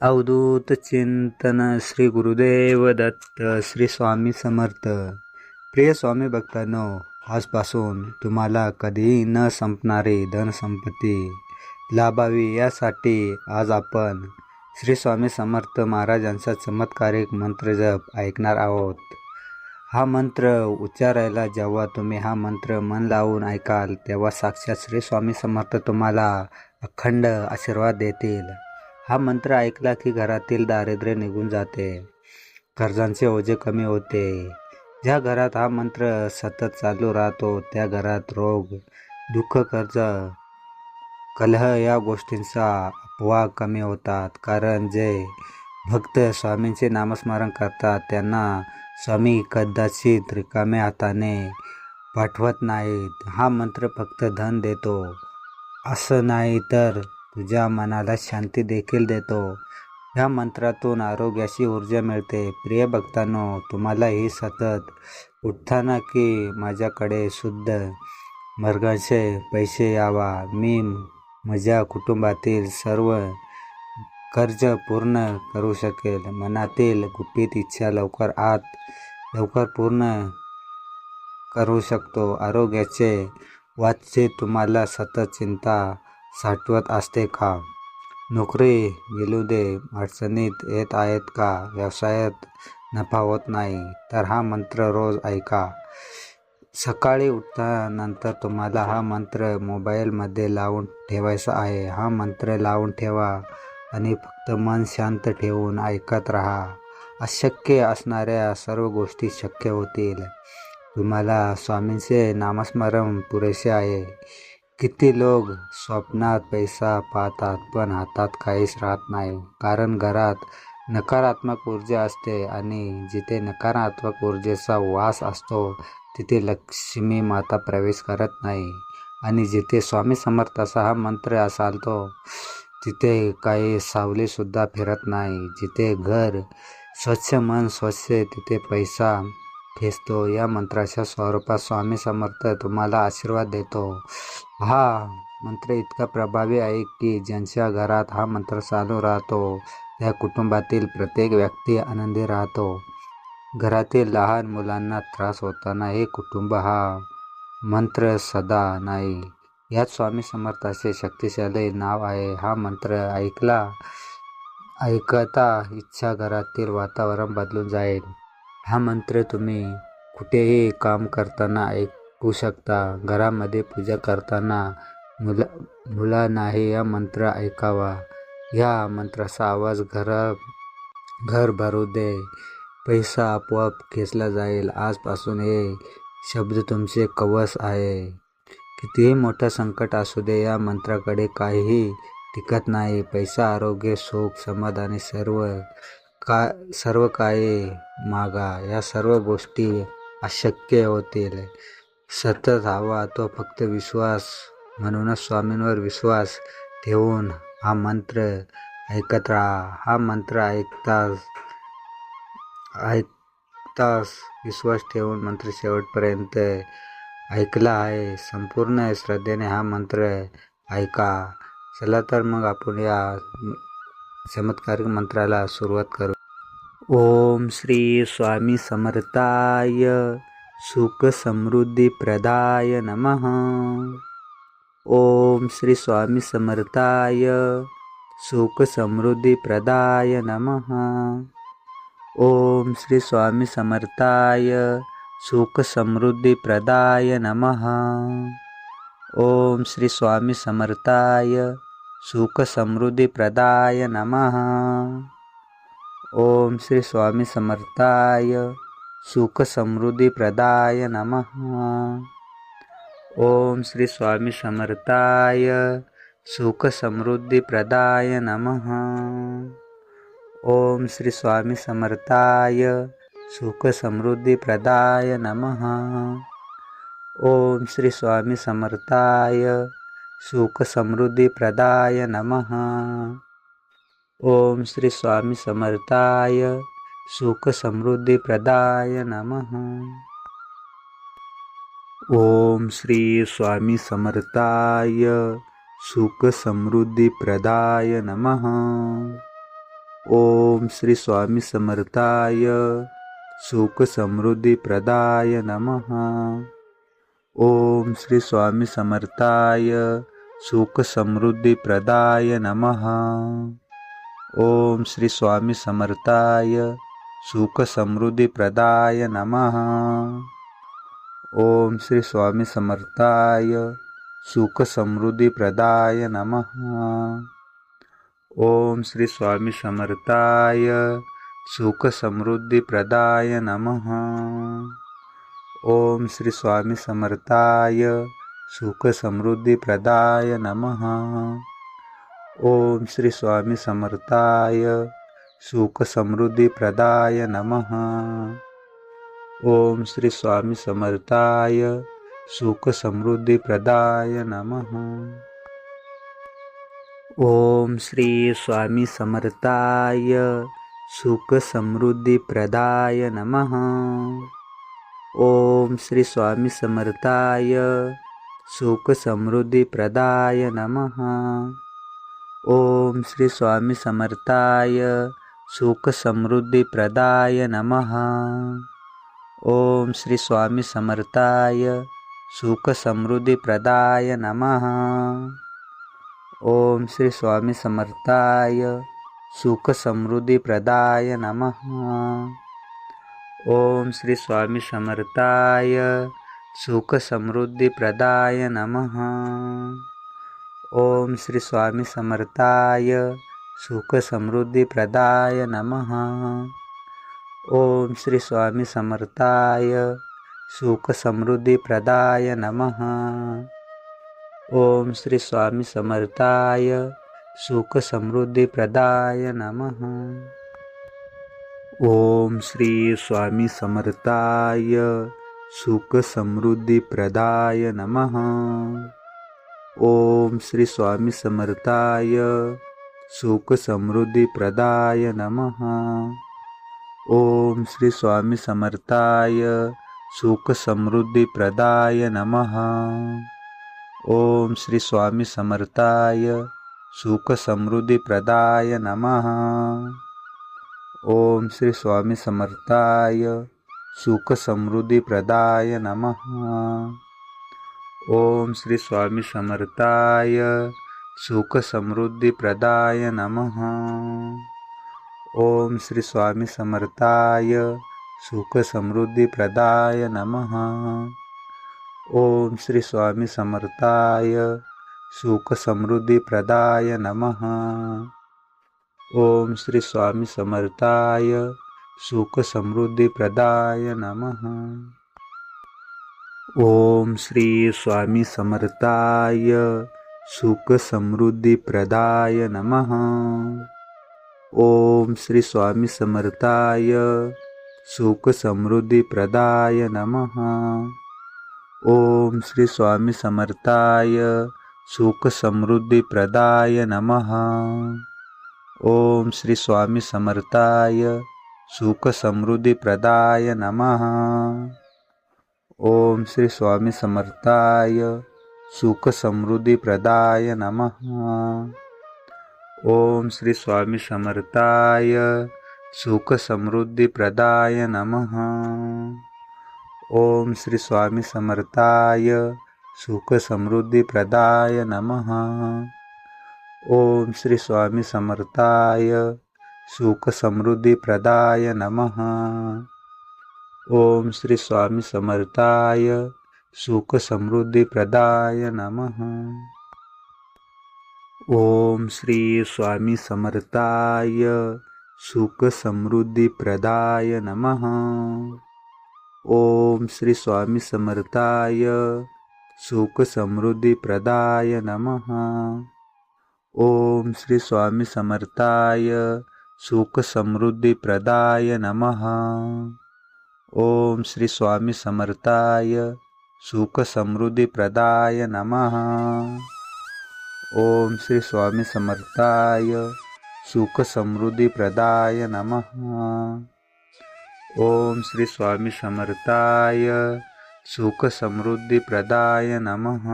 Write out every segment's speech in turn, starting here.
अवधूत चिंतन श्री गुरुदेव दत्त श्री स्वामी समर्थ. प्रिय स्वामी भक्तांनो आजपासून तुम्हाला कधीही न संपणारी धनसंपत्ती लाभावी यासाठी आज आपण श्री स्वामी समर्थ महाराजांचा चमत्कारिक मंत्र जप ऐकणार आहोत. हा मंत्र उच्चारायला जेव्हा तुम्ही हा मंत्र मन लावून ऐकाल तेव्हा साक्षात श्री स्वामी समर्थ तुम्हाला अखंड आशीर्वाद देतील. हा मंत्र ऐकला की घरातील दारिद्र्य निघून जाते. कर्जांचे ओझे कमी होते. ज्या घरात हा मंत्र सतत चालू राहतो त्या घरात रोग दुःख कर्ज कलह या गोष्टींचा अपवाह कमी होतात. कारण जे भक्त स्वामींचे नामस्मरण करतात त्यांना स्वामी कदाचित रिकाम्या हाताने पाठवत नाहीत. हा मंत्र फक्त धन देतो. असं नाही तर तुझ्या मनाला शांती देखील देतो. या मंत्रातून आरोग्याची ऊर्जा मिळते. प्रिय भक्तांनो तुम्हालाही सतत उठताना की माझ्याकडे शुद्ध मार्गाचे पैसे यावा. मी माझ्या कुटुंबातील सर्व कर्ज पूर्ण करू शकेल. मनातील गुपित इच्छा लवकर आत लवकर पूर्ण करू शकतो. आरोग्याचे वाचचे तुम्हाला सतत चिंता साठवत असते का? नोकरी गेलू दे अडचणीत येत आहेत का? व्यवसायात नफा होत नाही तर हा मंत्र रोज ऐका. सकाळी उठल्यानंतर तुम्हाला हा मंत्र मोबाईलमध्ये लावून ठेवायचा आहे. हा मंत्र लावून ठेवा आणि फक्त मन शांत ठेवून ऐकत राहा. अशक्य असणाऱ्या सर्व गोष्टी शक्य होतील. तुम्हाला स्वामींचे नामस्मरण पुरेसे आहे. किती लोक स्वप्नात पैसा पाहतात पण हातात काहीच राहत नाही. कारण घरात नकारात्मक ऊर्जा असते आणि जिथे नकारात्मक ऊर्जेचा वास असतो तिथे लक्ष्मी माता प्रवेश करत नाही. आणि जिथे स्वामी समर्थाचा हा मंत्र असालतो तिथे काही सावलीसुद्धा फिरत नाही. जिथे घर स्वच्छ मन स्वच्छ तिथे पैसा ठेचतो. या मंत्राच्या स्वरूपात स्वामी समर्थ तुम्हाला आशीर्वाद देतो. हा मंत्र इतका प्रभावी आहे की ज्यांच्या घरात हा मंत्र चालू राहतो त्या कुटुंबातील प्रत्येक व्यक्ती आनंदी राहतो. घरातील लहान मुलांना त्रास होताना हे कुटुंब हा मंत्र सदा नाही. यात स्वामी समर्थाचे शक्तिशाली नाव आहे. हा मंत्र ऐकला ऐकता इच्छा घरातील वातावरण बदलून जाईल. हा मंत्र तुम्ही कुठेही काम करताना ऐकू शकता. घरामध्ये पूजा करताना मुला मुलांनाही हा मंत्र ऐकावा. या मंत्राचा आवाज घरा घर भरू दे. पैसा आपोआप खेचला जाईल. आजपासून हे शब्द तुमचे कवच आहे. कितीही मोठं संकट असू दे या मंत्राकडे काहीही टिकत नाही. पैसा आरोग्य सुख समाधानी सर्व का सर्व काही मागा या सर्व गोष्टी अशक्य होतील. सतत हवा तो फक्त विश्वास म्हणूनच स्वामींवर विश्वास ठेवून हा मंत्र ऐकत राहा. हा मंत्र ऐकताच ऐकताच विश्वास ठेवून मंत्र शेवटपर्यंत ऐकला आहे. संपूर्ण श्रद्धेने हा मंत्र ऐका. चला तर मग आपण या चमत्कारिक मंत्राला सुरुवात करू श्री स्वामी समर्थाय सुखसमृद्धिप्रदाय नमः। ॐ श्री स्वामी समर्थाय सुखसमृद्धिप्रदाय नमः। ॐ श्री स्वामी समर्थाय सुखसमृद्धिप्रदाय नमः। ॐ श्री स्वामी समर्थाय सुखसमृद्धिप्रदाय नमः। ओम श्री स्वामी समर्थाय सुख समृद्धी प्रदाय नमः। ओम श्री स्वामी समर्थाय सुख समृद्धी प्रदाय नमः। ओम श्री स्वामी समर्थाय सुख समृद्धी प्रदाय नमः। ओम श्री स्वामी समर्थाय सुख समृद्धी प्रदाय नमः। ओम श्री स्वामी समर्थाय. सुख समृद्धी प्रदाय नमः. ओम श्री स्वामी समर्थाय. सुख समृद्धी प्रदाय नमः. ओम श्री स्वामी समर्थाय. सुख समृद्धी प्रदाय नमः. ओम श्री स्वामी समर्थाय. सुख समृद्धी प्रदाय नमः. ओम श्री स्वामी समर्थाय सुख समृद्धी प्रदाय नमः। ओम श्री स्वामी समर्थाय सुख समृद्धी प्रदाय नमः। ओम श्री स्वामी समर्थाय सुख समृद्धी प्रदाय नमः। ओम श्री स्वामी समर्थाय सुख समृद्धी प्रदाय नमः। ओम श्री स्वामी समर्थाय सुख समृद्धी प्रदाय नमः। ओम श्री स्वामी समर्थाय सुख समृद्धी प्रदाय नमः। ओम श्री स्वामी समर्थाय सुख समृद्धी प्रदाय नमः। ओम श्री स्वामी समर्थाय सुख समृद्धी प्रदाय नमः। ॐ श्री स्वामी समर्थाय सुखसमृद्धिप्रदाय नमः। ॐ श्री स्वामी समर्थाय सुखसमृद्धिप्रदाय नमः। ॐ श्री स्वामी समर्थाय सुखसमृद्धिप्रदाय नमः। ॐ श्री स्वामी समर्थाय सुखसमृद्धिप्रदाय नमः। ॐ श्री स्वामी समर्थाय सुखसमृद्धिप्रदाय नमः। ॐ श्री स्वामी समर्थाय सुखसमृद्धिप्रदाय नमः। ॐ श्री स्वामी समर्थाय सुखसमृद्धिप्रदाय नमः। ॐ श्री स्वामी समर्थाय सुखसमृद्धिप्रदाय नमः। ॐ श्री स्वामी समर्थाय सुखसमृद्धिप्रदाय नमः। ॐ श्री स्वामी समर्थाय सुखसमृद्धिप्रदाय नमः। ॐ श्री स्वामी समर्थाय सुखसमृद्धिप्रदाय नमः। ॐ श्री स्वामी समर्थाय सुखसमृद्धिप्रदाय नमः। ओम श्री स्वामी समर्थाय सुख समृद्धी प्रदाय नमः। ओम श्री स्वामी समर्थाय सुख समृद्धी प्रदाय नमः। ओम श्री स्वामी समर्थाय सुख समृद्धी प्रदाय नमः। ओम श्री स्वामी समर्थाय सुख समृद्धी प्रदाय नमः। श्री स्वामी समर्थाय सुखसमृद्धिप्रदाय नमः। ॐ श्री स्वामी समर्थाय सुखसमृद्धिप्रदाय नमः। ॐ श्री स्वामी समर्थाय सुखसमृद्धिप्रदाय नमः। ॐ श्री स्वामी समर्थाय सुखसमृद्धिप्रदाय नमः। ॐ श्री स्वामी समर्थाय सुखसमृद्धिप्रदाय नमः। ॐ श्री स्वामी समर्थाय सुखसमृद्धिप्रदाय नमः। ॐ श्री स्वामी समर्थाय सुखसमृद्धिप्रदाय नमः। ॐ श्री स्वामी समर्थाय सुखसमृद्धिप्रदाय नमः। ओम श्री स्वामी समर्थाय सुख समृद्धी प्रदाय नमः. ओम श्री स्वामी समर्थाय सुख समृद्धी प्रदाय नमः. ओम श्री स्वामी समर्थाय सुख समृद्धी प्रदाय नमः. ओम श्री स्वामी समर्थाय सुख समृद्धी प्रदाय नमः. ओम श्री स्वामी समर्थाय सुख समृद्धी प्रदाय नमः। ओम श्री स्वामी समर्थाय सुख समृद्धी प्रदाय नमः। ओम श्री स्वामी समर्थाय सुख समृद्धी प्रदाय नमः।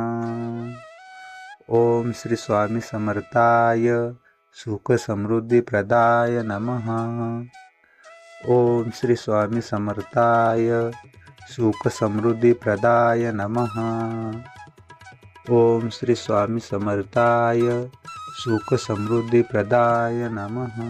ओम श्री स्वामी समर्थाय सुख समृद्धी प्रदाय नमः। ॐ श्री स्वामी समर्थाय सुखसमृद्धिप्रदाय नमः। ॐ श्री स्वामी समर्थाय सुखसमृद्धिप्रदाय नमः।